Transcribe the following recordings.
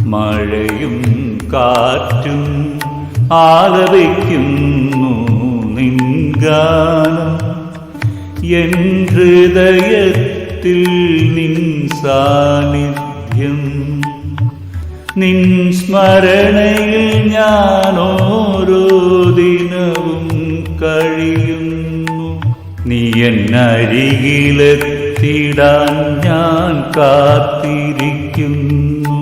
മഴയും കാറ്റും ആലപിക്കുന്നു നിൻഗാനം. എൻ ഹൃദയത്തിൽ നിൻ സാന്നിധ്യം. നിൻ സ്മരണയിൽ ഞാൻ ഓരോ ദിനവും കഴിയുന്നു. നീ എന്നരികിലെത്തിടാൻ ഞാൻ കാത്തിരിക്കുന്നു.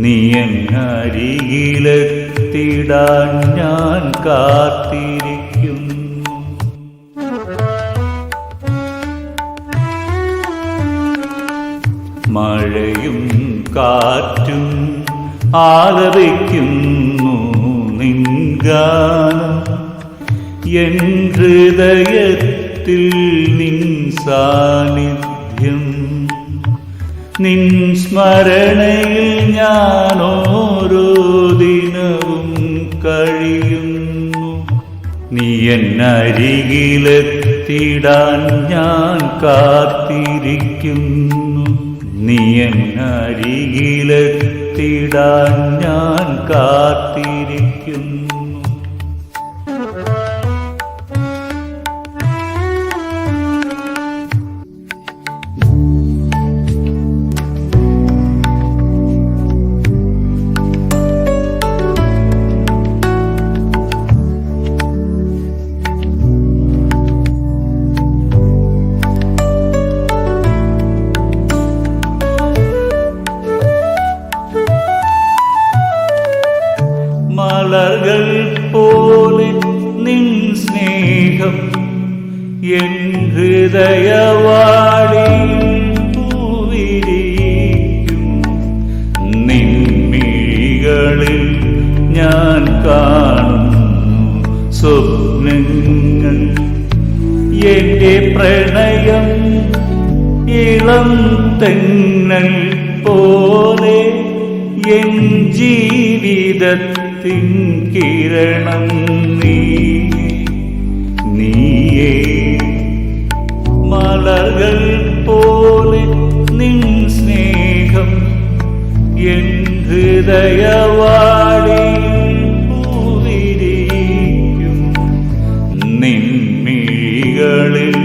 നീ എന്നരികിലെത്തിടാൻ ഞാൻ കാത്തിരിക്കുന്നു. മഴയും കാറ്റും ആലപിക്കുന്നു നിൻഗാനം എൻ ഹൃദയത്തിൽ നിൻ സാന്നിധ്യം. നിൻ സ്മരണയിൽ ഞാൻ ഓരോ ദിനവും കഴിയുന്നു. നീ എന്നരികിലെത്തിടാൻ ഞാൻ കാത്തിരിക്കുന്നു. നീ എന്നരികിലെത്തിടാൻ ഞാൻ കാത്തിരിക്കുന്നു. മലർകൾ പോലെ നിൻ സ്നേഹം എൻ ഹൃദയവാളി പൂവിരിക്കും നിൻ മിഴികളിൽ ഞാൻ കാണുന്നു സ്വപ്നങ്ങൾ. എന്റെ പ്രണയം ഇളം തെന്നൽ പോലെ എൻ ജീവിതത്തിൻ കിരണം നീ. നീയേ മലകൾ പോലെ നിൻ സ്നേഹം എൻ ഹൃദയവാടി പൂവിരിക്കും. നിൻമിഴികളിൽ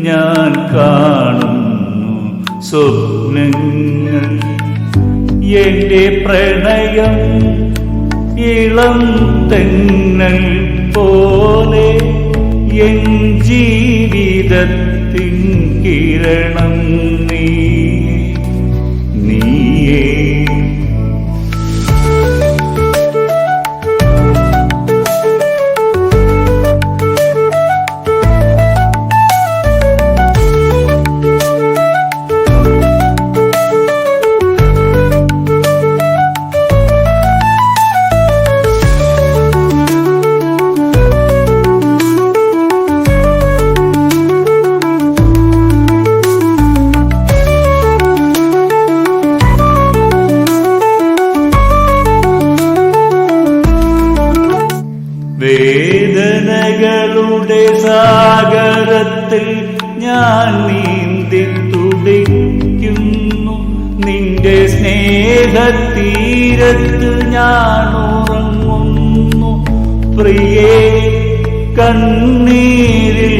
ഞാൻ കാണുന്നു സ്വപ്നങ്ങൾ. എന്റെ പ്രണയം ഇളം തെങ്ങൾ പോലെ എൻ ജീവിതത്തിൻ കിരണം നീ. വേദനകളുടെ സാഗരത്തിൽ ഞാൻ നീന്തി തുടിക്കുന്നു. നിന്റെ സ്നേഹത്തീരത്ത് ഞാൻ ഉറങ്ങുന്നു. പ്രിയേ കണ്ണീരിൽ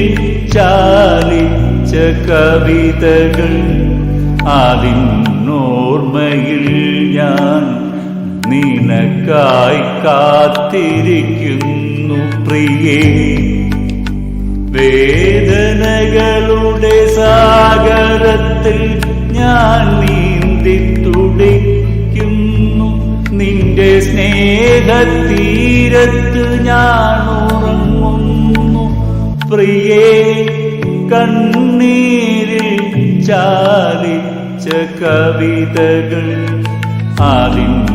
ചാലിച്ച കവിതകൾ അതിനോർമ്മയിൽ ഞാൻ നിനക്കായി കാത്തിരിക്കുന്നു. പ്രിയേ വേദനകളുടെ സാഗരത്തിൽ ഞാൻ നീന്തി തുടിക്കുന്നു. നിന്റെ സ്നേഹത്തീരത്ത് ഞാൻ ഉറങ്ങുന്നു. പ്രിയേ കണ്ണീരിൽ ചാലിച്ച കവിതകൾ. അതിനോർമ്മയിൽ